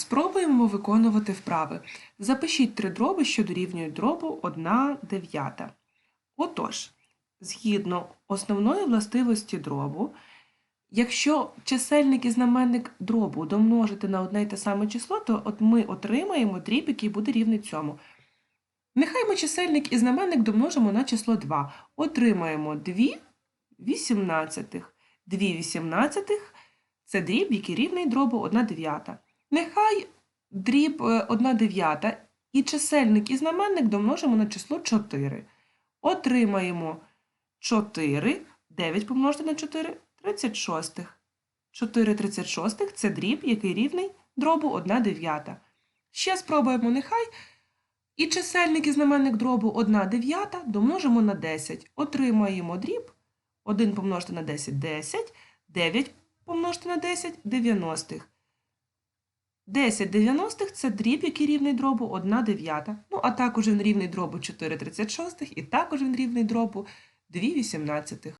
Спробуємо виконувати вправи. Запишіть три дроби, що дорівнюють дробу 1 дев'ята. Отож, згідно основної властивості дробу, якщо чисельник і знаменник дробу домножити на одне й те саме число, то от ми отримаємо дріб, який буде рівний цьому. Нехай ми чисельник і знаменник домножимо на число 2. Отримаємо 2 вісімнадцятих. 2 вісімнадцятих – це дріб, який рівний дробу 1 дев'ята. Нехай дріб 1 дев'ята і чисельник і знаменник домножимо на число 4. Отримаємо 4, 9 помножити на 4 – 36. 4 36 – це дріб, який рівний дробу 1 дев'ята. Ще спробуємо нехай і чисельник і знаменник дробу 1 дев'ята домножимо на 10. Отримаємо дріб 1 помножити на 10 – 10, 9 помножити на 10 – 90. 10 дев'яностих – це дріб, який рівний дробу 1 дев'ята. Ну, а також він рівний дробу 4 тридцять шостих, і також він рівний дробу 2 вісімнадцятих.